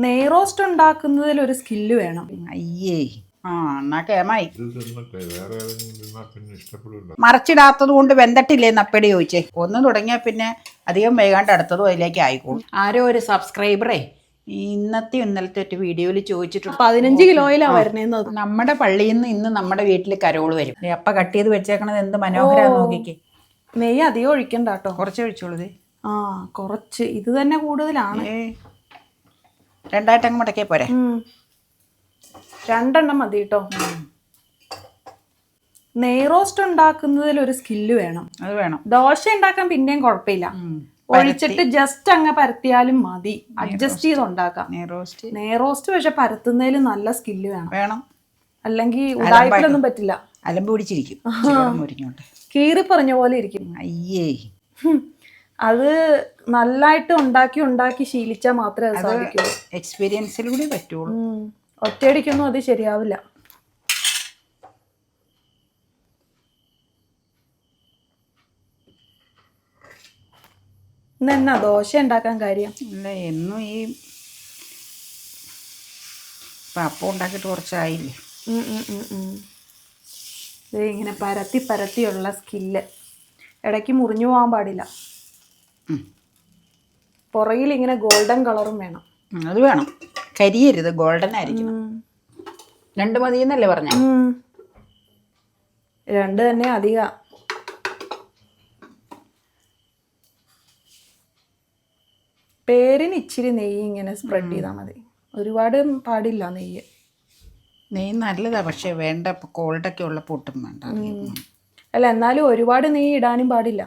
നെയ്റോസ്റ്റ് ഉണ്ടാക്കുന്നതിൽ ഒരു സ്കില്ല് വേണം. അയ്യേ. ആ എന്നാ കേമായി. മറച്ചിടാത്തത് കൊണ്ട് വെന്തട്ടില്ലേ നപ്പടി ചോദിച്ചേ. ഒന്ന് തുടങ്ങിയാൽ പിന്നെ അധികം വൈകാണ്ട് അടുത്തതും അതിലേക്ക് ആയിക്കോളും. ആരോ ഒരു സബ്സ്ക്രൈബറെ ഇന്നത്തെ ഇന്നലത്തെ ഒരു വീഡിയോയിൽ ചോദിച്ചിട്ടുണ്ട്. പതിനഞ്ച് കിലോയിലാ വരുന്നത് നമ്മുടെ പള്ളിയിൽ നിന്ന് ഇന്ന് നമ്മുടെ വീട്ടിൽ കരോൾ വരും. അപ്പ കട്ട് ചെയ്ത് വെച്ചേക്കണത് എന്ത് മനോഹര നോക്കിക്കേ. നെയ്യ് അധികം ഒഴിക്കണ്ട കേട്ടോ. കുറച്ച് ഒഴിച്ചോളൂ ദേ. ആ കുറച്ച്. ഇത് തന്നെ കൂടുതലാണ്. രണ്ടായിട്ട് അങ്ങ് മുടക്കിയ പോരെ. രണ്ടെണ്ണം മതി കേട്ടോ നെയ്റോസ്റ്റ് ഉണ്ടാക്കുന്നതിൽ ഒരു സ്കില്ല് വേണം. അത് വേണം. ദോശ ഉണ്ടാക്കാൻ പിന്നെയും കുഴപ്പമില്ല. ഒഴിച്ചിട്ട് ജസ്റ്റ് അങ്ങ് പരത്തിയാലും മതി. അഡ്ജസ്റ്റ് ചെയ്ത് ഉണ്ടാക്കാം. നെയ്റോസ്റ്റ്. നെയ്റോസ്റ്റ് പക്ഷെ പരത്തുന്നതിൽ നല്ല സ്കില്ല് വേണം. വേണം. അല്ലെങ്കിൽ ഉടായ്പിലൊന്നും പറ്റില്ല. അലമ്പ് പിടിച്ചിരിക്കും. കീറി പറഞ്ഞ പോലെ ഇരിക്കും. അയ്യേ. അത് നല്ലതായിട്ട് ഉണ്ടാക്കി ഉണ്ടാക്കി ശീലിച്ചാൽ മാത്രമേ അത് സാധിക്കൂ എക്സ്പീരിയൻസിലൂടെ പറ്റുള്ളൂ. ഒറ്റയടിക്കൊന്നും അത് ശരിയാവില്ല. ഇന്ന് എന്നാ ദോശ ഉണ്ടാക്കാൻ കാര്യം? ഇല്ല എന്നും ഈ അപ്പം ഉണ്ടാക്കിയിട്ട് കുറച്ചായില്ലേ? ഇങ്ങനെ പരത്തി പരത്തിയുള്ള സ്കില്ല്. ഇടയ്ക്ക് മുറിഞ്ഞു പോകാൻ പാടില്ല. പുറകിൽ ഇങ്ങനെ ഗോൾഡൻ കളറും വേണം. അത് വേണം. കരിയരുത് ഗോൾഡൻ ആയിരിക്കണം. രണ്ട് മതി എന്നല്ലേ പറഞ്ഞ രണ്ട് തന്നെ അധിക. പേരിന് ഇച്ചിരി നെയ്യ് ഇങ്ങനെ സ്പ്രെഡ് ചെയ്താൽ മതി. ഒരുപാട് പാടില്ല നെയ്യ്. നെയ്യ് നല്ലതാ പക്ഷെ വേണ്ട കോൾഡൊക്കെ ഉള്ള പൊട്ടും വേണ്ട. അല്ല എന്നാലും ഒരുപാട് നെയ്യ് ഇടാനും പാടില്ല.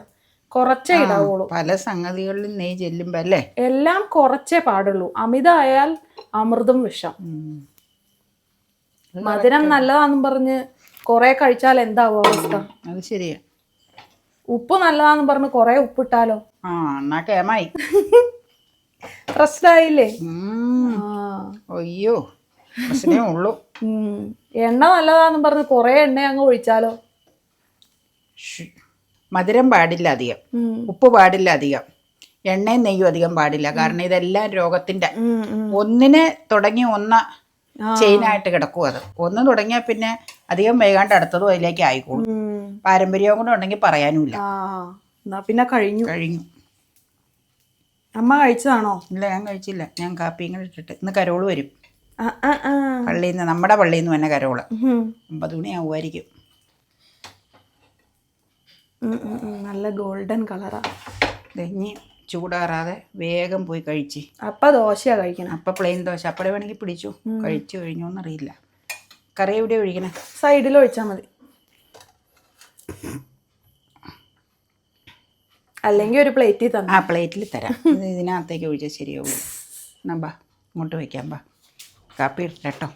കുറച്ചേ ഇടാവുള്ളൂ. പല സംഗതികളിലും നെയ് ചെല്ലുമ്പോ അല്ലേ? എല്ലാം കുറച്ചേ പാടുള്ളൂ. അമിതമായാൽ അമൃതും വിഷം. മധുരം നല്ലതാന്നും പറഞ്ഞ് കുറെ കഴിച്ചാൽ എന്താവും അവസ്ഥ? അത് ശരിയാ. ഉപ്പ് നല്ലതാന്നും പറഞ്ഞ് കുറെ ഉപ്പിട്ടാലോ? ആ എന്നാ കേമായി. പ്രശ്നമായില്ലേ അയ്യോ ഉള്ളൂ. എണ്ണ നല്ലതാന്നും പറഞ്ഞ് കുറെ എണ്ണ അങ്ങ് ഒഴിച്ചാലോ. മധുരം പാടില്ല അധികം. ഉപ്പ് പാടില്ല അധികം. എണ്ണയും നെയ്യും അധികം പാടില്ല. കാരണം ഇതെല്ലാം രോഗത്തിന്റെ. ഒന്നിനെ തുടങ്ങി ഒന്ന ചെയിനായിട്ട് കിടക്കും അത്. ഒന്ന് തുടങ്ങിയാൽ പിന്നെ അധികം വൈകാണ്ട് അടുത്തതും അതിലേക്ക് ആയിക്കോളും. പാരമ്പര്യവും കൂടെ ഉണ്ടെങ്കിൽ പറയാനുമില്ല. പിന്നെ കഴിഞ്ഞു. കഴിഞ്ഞു. അമ്മ കഴിച്ചതാണോ? ഇല്ല ഞാൻ കഴിച്ചില്ല. ഞാൻ കാപ്പിയും കൂടെ ഇട്ടിട്ട്. ഇന്ന് കരോൾ വരും. പള്ളിയിൽ നിന്ന് നമ്മുടെ പള്ളിയിൽ നിന്ന് തന്നെ കരോൾ. ഒമ്പത് മണിയാവുമായിരിക്കും. നല്ല ഗോൾഡൻ കളറാണ് ഇനി ചൂടാറാതെ വേഗം പോയി കഴിച്ച്. അപ്പം ദോശയാണ് കഴിക്കണം. അപ്പം പ്ലെയിൻ ദോശ. അപ്പടെ വേണമെങ്കിൽ പിടിച്ചു. കഴിച്ചു കഴിഞ്ഞോ എന്നറിയില്ല. കറി എവിടെ ഒഴിക്കണം? സൈഡിൽ ഒഴിച്ചാൽ മതി. അല്ലെങ്കിൽ ഒരു പ്ലേറ്റിൽ തന്നെ. ആ പ്ലേറ്റിൽ തരാം. ഇത് ഇതിനകത്തേക്ക് ഒഴിച്ചാൽ ശരിയാവുള്ളൂ. എന്നാ ബാ ഇങ്ങോട്ട് വയ്ക്കാം ബാ. കാപ്പി ഇട്ടോ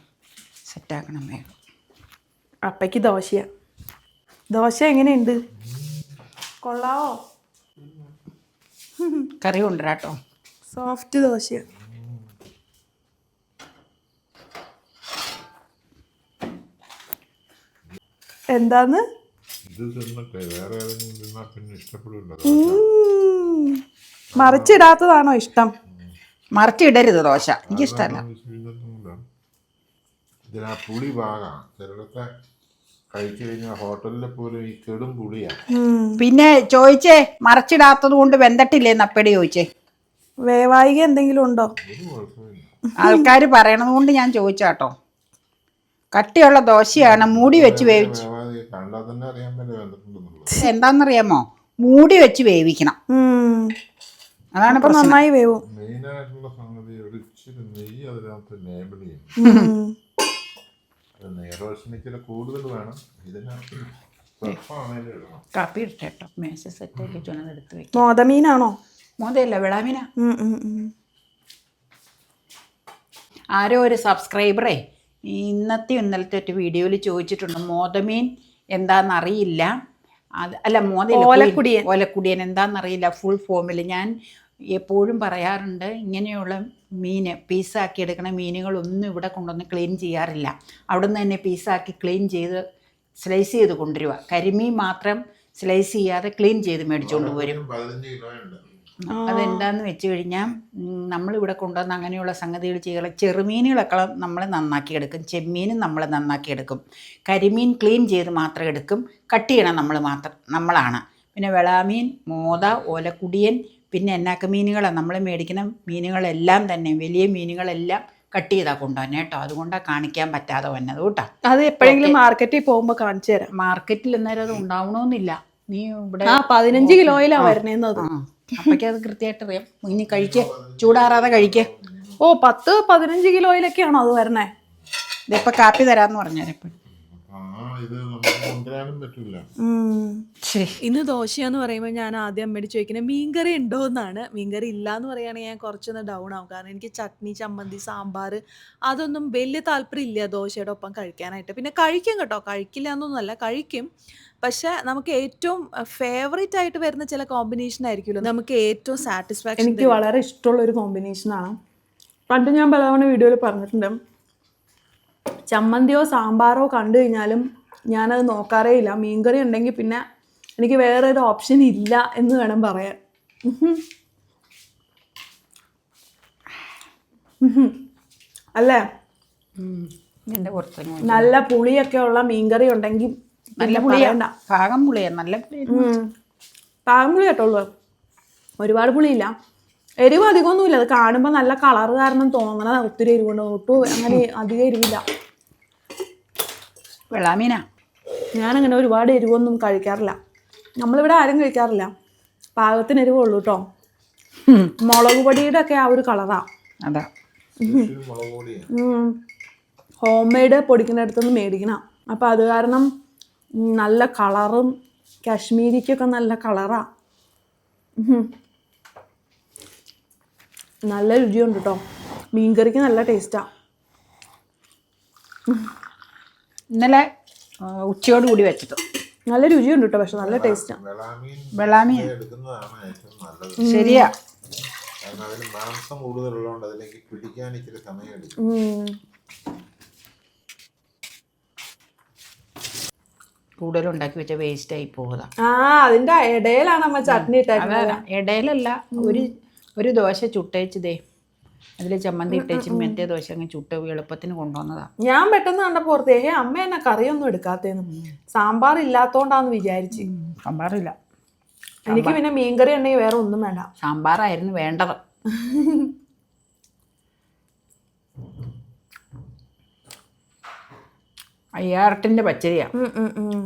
സെറ്റാക്കണം വേഗം. അപ്പയ്ക്ക് ദോശയാണ് ദോശ എങ്ങനെയുണ്ട്? കൊള്ളാവോ? കറി കൊണ്ടുവരാട്ടോ. സോഫ്റ്റ് ദോശ. എന്താന്ന്? മറിച്ചിടാത്തതാണോ ഇഷ്ടം? മറിച്ചിടരുത് ദോശ. എനിക്കിഷ്ടമല്ല ഇതിനാ പുളി ചിലടത്തെ കഴിച്ചു കഴിഞ്ഞാൽ ഹോട്ടലിൽ പോലും ഈ കെടും പുളിയാണ് പിന്നെ ചോദിച്ചേ മറിച്ചിടാത്തത് കൊണ്ട് വെന്തട്ടില്ലേ നപ്പടി ചോദിച്ചേ വേവായിക എന്തെങ്കിലും ഉണ്ടോ? ഒരു കുഴപ്പമില്ല. ആൾക്കാർ പറയണത് കൊണ്ട് ഞാൻ ചോദിച്ചാട്ടോ. കട്ടിയുള്ള ദോശയാണ് മൂടി വെച്ച് വേവിച്ചു വേവാതെ കണ്ടാൽ തന്നെ അറിയാൻ പറ്റില്ല വന്നിട്ടുണ്ടെന്നുള്ളത് എന്താണെന്നറിയാമോ മൂടി വെച്ച് വേവിക്കണം. ഉം. അതാണ് അപ്പൊ നന്നായി വേവും. മെയിനായിട്ടുള്ള സംഗതി ഒരു ഇച്ചിരി നെയ്യ് അതിനകത്ത് നേബിൾ ചെയ്യും ഉം. നെയ്റോസിന് ഇച്ചിരി കൂടുതൽ വേണം. ഇടണം. കാപ്പി ഇട്ടോ മേശ സെറ്റാക്കി ചുവന്നത് എടുത്ത് വെക്കും മോതമീനാണോ? മോതയല്ല വിളാമീന. ആരോ ഒരു സബ്സ്ക്രൈബറെ ഇന്നത്തെ ഇന്നലത്തെ ഒരു വീഡിയോയിൽ ചോദിച്ചിട്ടുണ്ട് മോതമീൻ എന്താണെന്നറിയില്ല അത് അല്ല മോദ ഓലക്കുടിയൻ. ഓലക്കുടിയൻ എന്താണെന്നറിയില്ല ഫുൾ ഫോമിൽ ഞാൻ എപ്പോഴും പറയാറുണ്ട് ഇങ്ങനെയുള്ള മീൻ പീസാക്കി എടുക്കണ മീനുകളൊന്നും ഇവിടെ കൊണ്ടുവന്ന് ക്ലീൻ ചെയ്യാറില്ല. അവിടുന്ന് തന്നെ പീസാക്കി ക്ലീൻ ചെയ്ത് സ്ലൈസ് ചെയ്ത് കൊണ്ടുവരിക കരിമീൻ മാത്രം സ്ലൈസ് ചെയ്യാതെ ക്ലീൻ ചെയ്ത് മേടിച്ചുകൊണ്ട് വരും. കിലോ ഉണ്ട്. അതെന്താന്ന് വെച്ച് കഴിഞ്ഞാൽ നമ്മളിവിടെ കൊണ്ടുവന്ന് അങ്ങനെയുള്ള സംഗതികൾ ചെയ്യുക ചെറുമീനുകളൊക്കെ നമ്മൾ നന്നാക്കി എടുക്കും. ചെമ്മീനും നമ്മൾ നന്നാക്കി എടുക്കും. കരിമീൻ ക്ലീൻ ചെയ്ത് മാത്രം എടുക്കും. കട്ട് ചെയ്യണം നമ്മൾ മാത്രം നമ്മളാണ്. പിന്നെ വെളാമീൻ മോത ഓലക്കുടിയൻ പിന്നെ എന്നാക്ക മീനുകളാണ് നമ്മൾ മേടിക്കുന്ന മീനുകളെല്ലാം തന്നെ വലിയ മീനുകളെല്ലാം കട്ട് ചെയ്താൽ കൊണ്ടുവന്നെ കേട്ടോ. അതുകൊണ്ടാണ് കാണിക്കാൻ പറ്റാതെ വന്നത് കേട്ടോ. അത് എപ്പോഴെങ്കിലും മാർക്കറ്റിൽ പോകുമ്പോൾ കാണിച്ചു തരാം. മാർക്കറ്റിൽ അന്നേരം അത് ഉണ്ടാവണമെന്നില്ല നീ ഇവിടെ ആ പതിനഞ്ച് കിലോയിലാ വരണേന്ന് അത് അപ്പൊക്കത് അത് കൃത്യമായിട്ട് അറിയാം. ഇനി കഴിക്കേ. ചൂടാറാതെ കഴിക്കേ. ഓ പത്ത് പതിനഞ്ച് കിലോയിലൊക്കെയാണോ അത് വരണേ ഇതിപ്പോ കാപ്പി തരാന്ന് പറഞ്ഞു ആ ഇന്ന് ദോശയെന്ന് പറയുമ്പോൾ ഞാൻ ആദ്യം അമ്മയോട് ചോദിക്കുന്നത് മീൻകറി ഉണ്ടോ എന്നാണ് മീൻകറി ഇല്ല എന്ന് പറയുകയാണെങ്കിൽ ഞാൻ കുറച്ചൊന്ന് ഡൗൺ ആവും. കാരണം എനിക്ക് ചട്നി ചമ്മന്തി സാമ്പാർ അതൊന്നും വലിയ താല്പര്യം ഇല്ല ദോശയുടെ ഒപ്പം കഴിക്കാനായിട്ട്. പിന്നെ കഴിക്കും കേട്ടോ. കഴിക്കില്ല എന്നൊന്നുമല്ല കഴിക്കും. പക്ഷെ നമുക്ക് ഏറ്റവും ഫേവറേറ്റ് ആയിട്ട് വരുന്ന ചില കോമ്പിനേഷൻ ആയിരിക്കുമല്ലോ. നമുക്ക് ഏറ്റവും സാറ്റിസ്ഫാക്ഷൻ എനിക്ക് വളരെ ഇഷ്ടമുള്ള ഒരു കോമ്പിനേഷൻ ആണ്. പണ്ട് ഞാൻ പലതവണ വീഡിയോയിൽ പറഞ്ഞിട്ടുണ്ട് ചമ്മന്തിയോ സാമ്പാറോ കണ്ടു കഴിഞ്ഞാലും ഞാനത് നോക്കാറേ ഇല്ല മീൻകറി ഉണ്ടെങ്കിൽ പിന്നെ എനിക്ക് വേറെ ഒരു ഓപ്ഷൻ ഇല്ല എന്ന് വേണം പറയാൻ. അല്ലേ? നല്ല പുളിയൊക്കെ ഉള്ള മീൻകറി ഉണ്ടെങ്കിൽ നല്ല. പാകം പുളിയാ. നല്ല പുളി. പാകം പുളി കേട്ടോളൂ ഒരുപാട് പുളിയില്ല. എരിവ് അധികമൊന്നുമില്ല. അത് കാണുമ്പോൾ നല്ല കളർ കാരണം തോന്നണ ഒത്തിരി എരിവുണ്ട് ഒട്ടും അങ്ങനെ അധികം എരിവില്ല. വെള്ളാമീന. ഞാനങ്ങനെ ഒരുപാട് എരിവൊന്നും കഴിക്കാറില്ല. നമ്മളിവിടെ ആരും കഴിക്കാറില്ല. പാകത്തിന് എരിവുള്ളൂ കേട്ടോ മുളക് പൊടിയുടെ ഒക്കെ ആ ഒരു കളറാ അതാ. ഹോം മെയ്ഡ് പൊടിക്കുന്നിടത്തുനിന്ന് മേടിക്കണം. അപ്പോൾ അത് കാരണം നല്ല കളറും കാശ്മീരിക്കൊക്കെ നല്ല കളറാ ഉഹും. നല്ല രുചിയുണ്ട് കേട്ടോ മീൻകറിക്ക് നല്ല ടേസ്റ്റാണ് ഇന്നലെ ഉച്ചയോട് കൂടി വെച്ചിട്ട്. നല്ല രുചിയുണ്ട് കേട്ടോ പക്ഷെ നല്ല ടേസ്റ്റാണ് വെളാമീൻ ശരിയാ. കാരണം അതിന് മാംസം കൂടുതലുള്ളതുകൊണ്ട് അതിലേക്ക് പിടിക്കാൻ ഇച്ചിരി സമയം എടുക്കും. ഉം. കൂടുതലുണ്ടാക്കി വെച്ച വേസ്റ്റ് ആയി പോകുക ആ അതിന്റെ ഇടയിലാണ് അമ്മ ചട്നി ഇട്ടേക്കുന്നത് ഇടയിലല്ല ഒരു ഒരു ദോശ ചുട്ടേച്ചതേ. അതിൽ ചമ്മന്തി ഇട്ടേച്ച് മറ്റേ ദോശ അങ്ങ് ചുട്ട് എളുപ്പത്തിന് കൊണ്ടുവന്നതാ. ഞാൻ പെട്ടെന്ന് കണ്ടപ്പോ ഓർത്തേ "ഹേ, അമ്മ എന്നെ കറിയൊന്നും എടുക്കാത്തേന്ന്. സാമ്പാർ ഇല്ലാത്തോണ്ടാന്ന് വിചാരിച്ച്. സാമ്പാറില്ല. എനിക്ക് പിന്നെ മീൻകറി ഉണ്ടെങ്കിൽ വേറെ ഒന്നും വേണ്ട. സാമ്പാറായിരുന്നു വേണ്ടത്. അയ്യാറട്ടിന്റെ പച്ചരിയാ ഉം, ഉം, ഉം.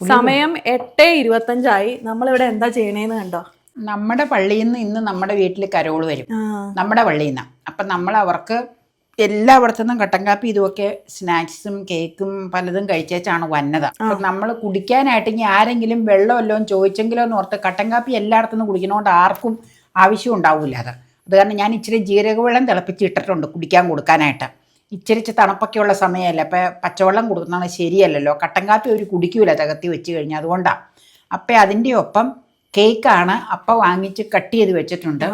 സമയം എട്ട് ഇരുപത്തഞ്ചായി. നമ്മളിവിടെ എന്താ ചെയ്യണേന്ന് കണ്ടോ? നമ്മുടെ പള്ളിയിൽ നിന്ന് ഇന്ന് നമ്മുടെ വീട്ടിൽ കരോൾ വരും. നമ്മുടെ പള്ളിയിൽ നിന്ന് അപ്പം നമ്മൾ അവർക്ക് എല്ലായിടത്തു നിന്നും കട്ടൻ കാപ്പി ഇതുമൊക്കെ സ്നാക്സും കേക്കും പലതും കഴിച്ചേച്ചാണ് വന്നത്. അപ്പം നമ്മൾ കുടിക്കാനായിട്ട് ഇനി ആരെങ്കിലും വെള്ളമല്ലോ ചോദിച്ചെങ്കിലോ എന്ന് ഓർത്ത് കട്ടൻ കാപ്പി എല്ലായിടത്തു നിന്നും കുടിക്കണോണ്ട് ആർക്കും ആവശ്യം ഉണ്ടാവില്ല അത്. അത് കാരണം ഞാൻ ഇച്ചിരി ജീരകവെള്ളം തിളപ്പിച്ച് ഇട്ടിട്ടുണ്ട് കുടിക്കാൻ കൊടുക്കാനായിട്ട്. ഇച്ചിരി തണുപ്പൊക്കെയുള്ള സമയമല്ലേ? അപ്പം പച്ചവെള്ളം കൊടുക്കുന്നത് ശരിയല്ലല്ലോ. കട്ടൻ കാപ്പി ഒരു കുടിക്കൂല തകത്തി വെച്ച് കഴിഞ്ഞാൽ അതുകൊണ്ടാണ് അപ്പം അതിന്റെ ഒപ്പം കേക്കാണ് അപ്പം വാങ്ങിച്ച് കട്ട് ചെയ്ത് വെച്ചിട്ടുണ്ട്.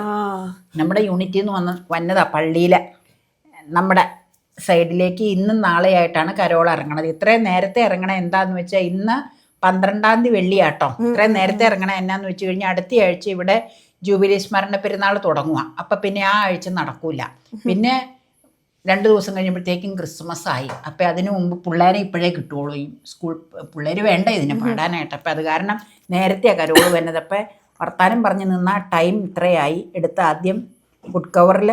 നമ്മുടെ യൂണിറ്റിൽ നിന്ന് വന്ന് വന്നതാ പള്ളിയിലെ നമ്മുടെ സൈഡിലേക്ക് ഇന്നും നാളെയായിട്ടാണ് കരോൾ ഇറങ്ങണത്. ഇത്രയും നേരത്തെ ഇറങ്ങണ എന്താന്ന് വെച്ചാൽ ഇന്ന് പന്ത്രണ്ടാം തീയതി വെള്ളിയാട്ടോ. ഇത്രയും നേരത്തെ ഇറങ്ങണ എന്നാന്ന് വെച്ച് കഴിഞ്ഞാൽ അടുത്ത ആഴ്ച ഇവിടെ ജൂബിലി സ്മരണ പെരുന്നാൾ തുടങ്ങുക അപ്പം പിന്നെ ആ ആഴ്ച നടക്കൂല. പിന്നെ രണ്ട് ദിവസം കഴിയുമ്പോഴത്തേക്കും ക്രിസ്മസ് ആയി അപ്പം അതിനു മുമ്പ് പിള്ളേരെ ഇപ്പോഴേ കിട്ടുള്ളൂ ഈ സ്കൂൾ പിള്ളേർ വേണ്ട ഇതിന് പാടാനായിട്ട്. അപ്പം അത് കാരണം നേരത്തെ കരോൾ വന്നത്. അപ്പോൾ വർത്താനം പറഞ്ഞ് നിന്ന ടൈം ഇത്രയായി. എടുത്ത് ആദ്യം ഫുഡ് കവറിൽ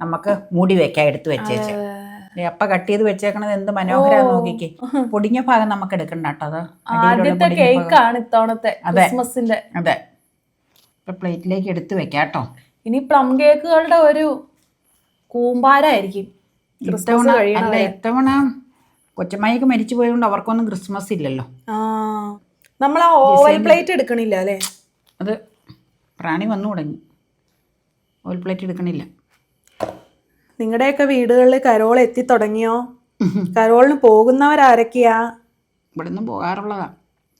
നമുക്ക് മൂടി വെക്കാം എടുത്ത് വെച്ചേച്ച്. അപ്പ കട്ട് ചെയ്ത് വെച്ചേക്കണത് എന്ത് മനോഹര നോക്കിക്കേ. പൊടിഞ്ഞ ഭാഗം നമുക്ക് എടുക്കണ്ട കേട്ടോ അത്. ആദ്യത്തെ. കേക്കാണ് ഇത്തവണത്തെ അതെ. ക്രിസ്മസിന്റെ. അതെ. ഇപ്പൊ പ്ലേറ്റിലേക്ക് എടുത്ത് വെക്കാം കേട്ടോ. ഇനി പ്ലം കേക്കുകളുടെ ഒരു കൂമ്പാരായിരിക്കും ഇത്തവണ അല്ല കഴിയണവരെ ഇത്തവണ കൊച്ചമ്മയ്ക്ക് മരിച്ചു പോയതുകൊണ്ട് അവർക്കൊന്നും ക്രിസ്മസ് ഇല്ലല്ലോ. ആ നമ്മൾ ആ ഓവൽ പ്ലേറ്റ് എടുക്കണില്ല അല്ലേ? അത് പ്രാണി വന്നു തുടങ്ങി. ഓയിൽ പ്ലേറ്റ് എടുക്കണില്ല. നിങ്ങളുടെയൊക്കെ വീടുകളിൽ കരോൾ എത്തി തുടങ്ങിയോ? കരോളിന് പോകുന്നവരാരൊക്കെയാ? ഇവിടുന്ന് പോകാറുള്ളതാ.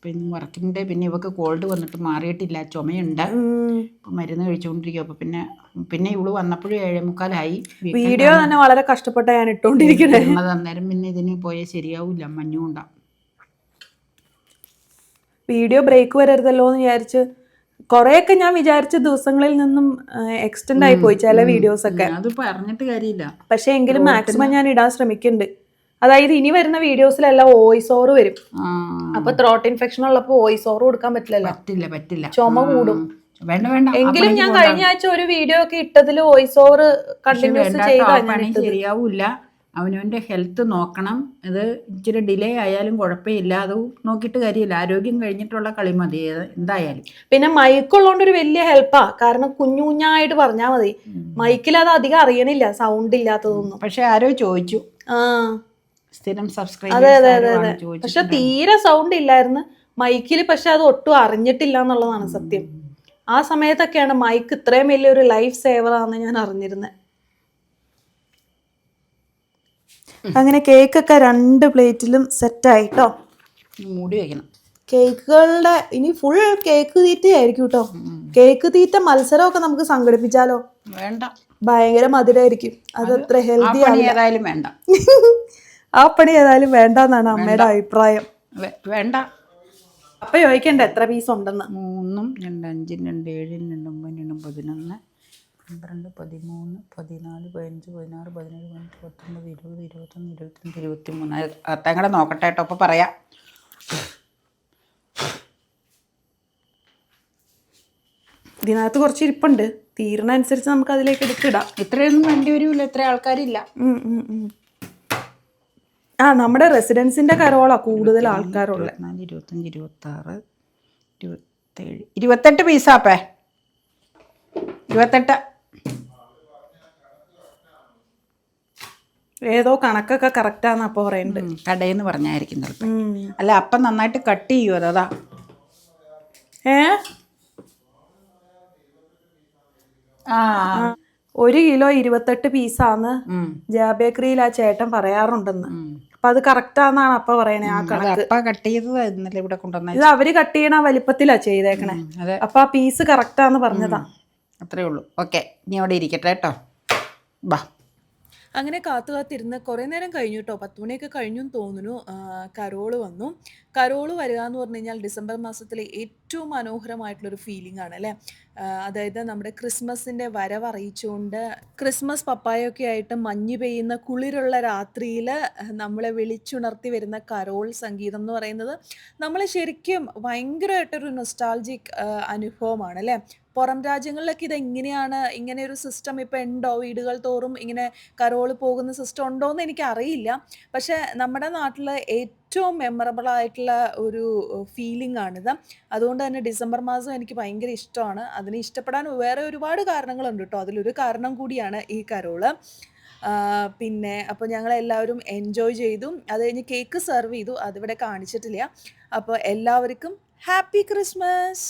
പിന്നെ വർക്കിംഗ് ഡേ പിന്നെ ഇവക്ക് കോൾഡ് വന്നിട്ട് മാറിയിട്ടില്ല. ചുമയുണ്ട്. മരുന്ന് കഴിച്ചുകൊണ്ടിരിക്കും അപ്പൊ പിന്നെ പിന്നെ ഇവൾ വന്നപ്പോഴും ഏഴേ മുക്കാലായി വീഡിയോ തന്നെ വളരെ കഷ്ടപ്പെട്ട ഞാൻ ഇട്ടോണ്ടിരിക്കുന്നത് അന്നേരം പിന്നെ ഇതിന് പോയാൽ ശരിയാവില്ല. മഞ്ഞുകൊണ്ടാ വീഡിയോ ബ്രേക്ക് വരരുതല്ലോ എന്ന് വിചാരിച്ച് കൊറേയൊക്കെ ഞാൻ വിചാരിച്ച ദിവസങ്ങളിൽ നിന്നും എക്സ്റ്റെൻഡ് ആയി പോയി ചില വീഡിയോസ് ഒക്കെ. അത് പറഞ്ഞിട്ട് കാര്യമില്ല. പക്ഷെ എങ്കിലും മാക്സിമം ഞാൻ ഇടാൻ ശ്രമിക്കുന്നുണ്ട്. അതായത് ഇനി വരുന്ന വീഡിയോസിലെല്ലാം വോയിസ് ഓവർ വരും. അപ്പൊ ത്രോട്ട് ഇൻഫെക്ഷൻ ഉള്ളപ്പോ വോയിസ് ഓവർ കൊടുക്കാൻ പറ്റില്ലല്ലോ? പറ്റില്ല പറ്റില്ല. ചുമ കൂടും. വേണ്ട വേണ്ട. എങ്കിലും ഞാൻ കഴിഞ്ഞ ആഴ്ച ഒരു വീഡിയോ ഒക്കെ ഇട്ടതിൽ വോയിസ് ഓവർ കണ്ടിന്യൂസ് വേണ്ടാട്ടോ, അവനവന്റെ ശരിയാവൂല അവനവന്റെ ഹെൽത്ത് നോക്കണം. ഇത് ഇച്ചിരി ഡിലേ ആയാലും കുഴപ്പമില്ല. അത് നോക്കിയിട്ട് കാര്യമില്ല. ആരോഗ്യം കഴിഞ്ഞിട്ടുള്ള കളി മതി. എന്തായാലും. പിന്നെ മൈക്ക് ഉള്ളതുകൊണ്ട് ഒരു വലിയ ഹെൽപ്പാ കാരണം കുഞ്ഞു കുഞ്ഞായിട്ട് പറഞ്ഞാൽ മതി. മൈക്കിൽ അത് അധികം അറിയണില്ല. സൗണ്ട് ഇല്ലാത്തതൊന്നും. പക്ഷെ ആരോ ചോദിച്ചു. ആ. സ്ഥിരം സബ്സ്ക്രൈബ് അതെ അതെ അതെ പക്ഷെ തീരെ സൗണ്ട് ഇല്ലായിരുന്നു. മൈക്കിൽ പക്ഷെ അത് ഒട്ടും അറിഞ്ഞിട്ടില്ല എന്നുള്ളതാണ് സത്യം. ആ സമയത്തൊക്കെയാണ് മൈക്ക് ഇത്രയും വലിയൊരു ലൈഫ് സേവർ ആണെന്ന് ഞാൻ അറിഞ്ഞിരുന്നത്. അങ്ങനെ കേക്കൊക്കെ രണ്ട് പ്ലേറ്റിലും സെറ്റായിട്ടോ മൂടി വയ്ക്കണം കേക്കുകളുടെ ഇനി ഫുൾ കേക്ക് തീറ്റയായിരിക്കും കേട്ടോ കേക്ക് തീറ്റ മത്സരമൊക്കെ നമുക്ക് സംഘടിപ്പിച്ചാലോ? വേണ്ട. ഭയങ്കര മധുരമായിരിക്കും അത് അത്ര ഹെൽത്തി ആയാലും വേണ്ട. ആ പണി ഏതായാലും വേണ്ടെന്നാണ് അമ്മയുടെ അഭിപ്രായം. വേണ്ട. അപ്പൊ ചോദിക്കണ്ട എത്ര പീസ് ഉണ്ടെന്ന്? മൂന്നും രണ്ട് അഞ്ചും രണ്ട് ഏഴും രണ്ട് ഒമ്പതും രണ്ടും പതിനൊന്ന് പന്ത്രണ്ട് പതിമൂന്ന് പതിനാല് പതിനഞ്ച് പതിനാറ് പതിനേഴ് പതിനെട്ട് പത്തൊമ്പത് ഇരുപത് ഇരുപത്തൊന്ന് ഇരുപത്തിരണ്ട് ഇരുപത്തി മൂന്ന് അത്തം കൂടെ നോക്കട്ടെ കേട്ടോ അപ്പോൾ പറയാം. ഇതിനകത്ത് കുറച്ച് ഇരിപ്പുണ്ട്. തീരണ അനുസരിച്ച് നമുക്ക് അതിലേക്ക് എടുത്തിടാം. ഇത്രയൊന്നും വേണ്ടി വരില്ല ഇത്ര ആൾക്കാരില്ല. ഉം, ഉം, ഉം. ആ നമ്മുടെ റെസിഡൻസിന്റെ കരോളാ കൂടുതൽ ആൾക്കാരുള്ള. ഇരുപത്തിനാല് ഇരുപത്തഞ്ച് ഇരുപത്താറ് ഇരുപത്തേഴ് ഇരുപത്തെട്ട് പീസാപ്പേ. ഇരുപത്തെട്ട്. ഏതോ കണക്കൊക്കെ കറക്റ്റാന്ന് അപ്പൊ പറയുന്നുണ്ട് കടയെന്ന് പറഞ്ഞായിരിക്കും ചിലപ്പോൾ അല്ല അപ്പം നന്നായിട്ട് കട്ട് ചെയ്യുമോ അതാ ഏ? ആ. ഒരു കിലോ ഇരുപത്തെട്ട് പീസാന്ന് ജാബേക്കറിയിൽ ജാ ബേക്കറിയിൽ ആ ചേട്ടൻ പറയാറുണ്ടെന്ന്. അപ്പൊ അത് കറക്റ്റാന്നാണ് അപ്പൊ പറയണേ ആ കണക്ക്. അപ്പ കട്ട് ചെയ്തത് ഇവിടെ ഇത് അവർ കട്ട് ചെയ്യണ വലിപ്പത്തിലാ ചെയ്തേക്കണേ. അതെ. അപ്പൊ ആ പീസ് കറക്റ്റാന്ന് പറഞ്ഞതാ. അത്രേ ഉള്ളൂ. ഓക്കെ ഇനി അവിടെ ഇരിക്കട്ടെ കേട്ടോ ബാ. അങ്ങനെ കാത്തു കാത്തിരുന്ന് കുറേ നേരം കഴിഞ്ഞു കേട്ടോ പത്ത് മണിയൊക്കെ കഴിഞ്ഞു തോന്നുന്നു കരോൾ വന്നു. കരോൾ വരിക എന്ന് പറഞ്ഞു കഴിഞ്ഞാൽ ഡിസംബർ മാസത്തിലെ ഏറ്റവും മനോഹരമായിട്ടുള്ളൊരു ഫീലിംഗ് ആണ് അല്ലേ? അതായത് നമ്മുടെ ക്രിസ്മസിന്റെ വരവ് അറിയിച്ചുകൊണ്ട് ക്രിസ്മസ് പപ്പായൊക്കെ ആയിട്ട് മഞ്ഞ് പെയ്യുന്ന കുളിരുള്ള രാത്രിയിൽ നമ്മളെ വിളിച്ചുണർത്തി വരുന്ന കരോൾ സംഗീതം എന്ന് പറയുന്നത് നമ്മൾ ശരിക്കും ഭയങ്കരമായിട്ടൊരു നൊസ്റ്റാൾജിക് അനുഭവമാണ് അല്ലേ? പുറം രാജ്യങ്ങളിലൊക്കെ ഇത് എങ്ങനെയാണ് ഇങ്ങനെ ഒരു സിസ്റ്റം ഇപ്പം ഉണ്ടോ? വീടുകൾ തോറും ഇങ്ങനെ കരോൾ പോകുന്ന സിസ്റ്റം ഉണ്ടോ എന്ന് എനിക്ക് അറിയില്ല പക്ഷേ നമ്മുടെ നാട്ടിൽ ഏറ്റവും മെമ്മറബിൾ ആയിട്ടുള്ള ഒരു ഫീലിംഗ് ആണിത്. അതുകൊണ്ട് തന്നെ ഡിസംബർ മാസം എനിക്ക് ഭയങ്കര ഇഷ്ടമാണ്. അതിന് ഇഷ്ടപ്പെടാൻ വേറെ ഒരുപാട് കാരണങ്ങളുണ്ട് കേട്ടോ അതിലൊരു കാരണം കൂടിയാണ് ഈ കരോൾ. പിന്നെ അപ്പോൾ ഞങ്ങൾ എല്ലാവരും എൻജോയ് ചെയ്തു. അത് കഴിഞ്ഞ് കേക്ക് സെർവ് ചെയ്തു. അതിവിടെ കാണിച്ചിട്ടില്ല. അപ്പോൾ എല്ലാവർക്കും ഹാപ്പി ക്രിസ്മസ്